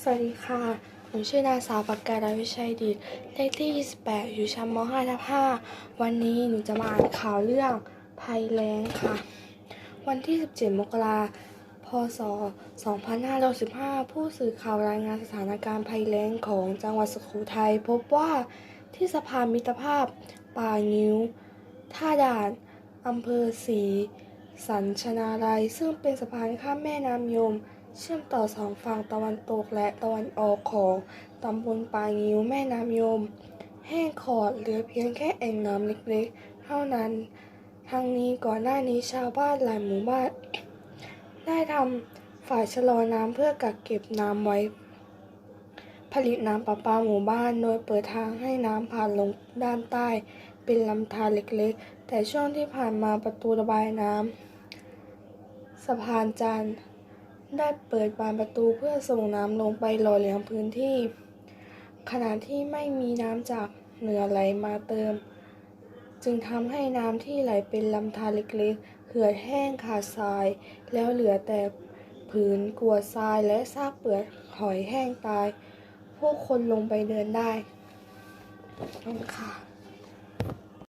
สวัสดีค่ะ ผมชื่อนางสาวปากกาดาวิชัยดีเลขที่ 28 อยู่ชั้นม 5 ทับ5วันนี้หนูจะมาอ่านข่าวเรื่องภัยแล้งค่ะ วันที่ 17 มกราพศ 2515 ผู้สื่อข่าวรายงานสถานการณ์ภัยแล้งของจังหวัดสุโขทัยพบว่าที่สะพานมิตรภาพ ป่างิ้ว ท่าด่านอำเภอศรีสันชนาลัย ซึ่งเป็นสะพานข้ามแม่น้ำยม เชื่อมต่อสองฝั่งตะวันตกและตะวันออกของตำบลปางิ้วแม่น้ำยม แห้งขอดเหลือเพียงแค่แอ่งน้ำเล็กๆ เท่านั้น ทั้งนี้ก่อนหน้านี้ชาวบ้านหลายหมู่บ้าน ได้ทำฝ่ายชะลอน้ำเพื่อกักเก็บน้ำไว้ ผลิตน้ำประปาหมู่บ้านโดยเปิดทางให้น้ำผ่านลงด้านใต้ เป็นลำธารเล็กๆ แต่ช่วงที่ผ่านมาประตูระบายน้ำสะพานจันทร์ ได้เปิดบานประตูเพื่อส่งน้ำลงไปหล่อเลี้ยงพื้นที่ ขณะที่ไม่มีน้ำจากเหนือไหลมาเติม จึงทำให้น้ำที่ไหลเป็นลำธารเล็กๆเขื่อนแห้งขาดทราย แล้วเหลือแต่ผืนกรวทรายและซากเปลือกหอยแห้งตายผู้คนลงไปเดินได้ขอบคุณค่ะ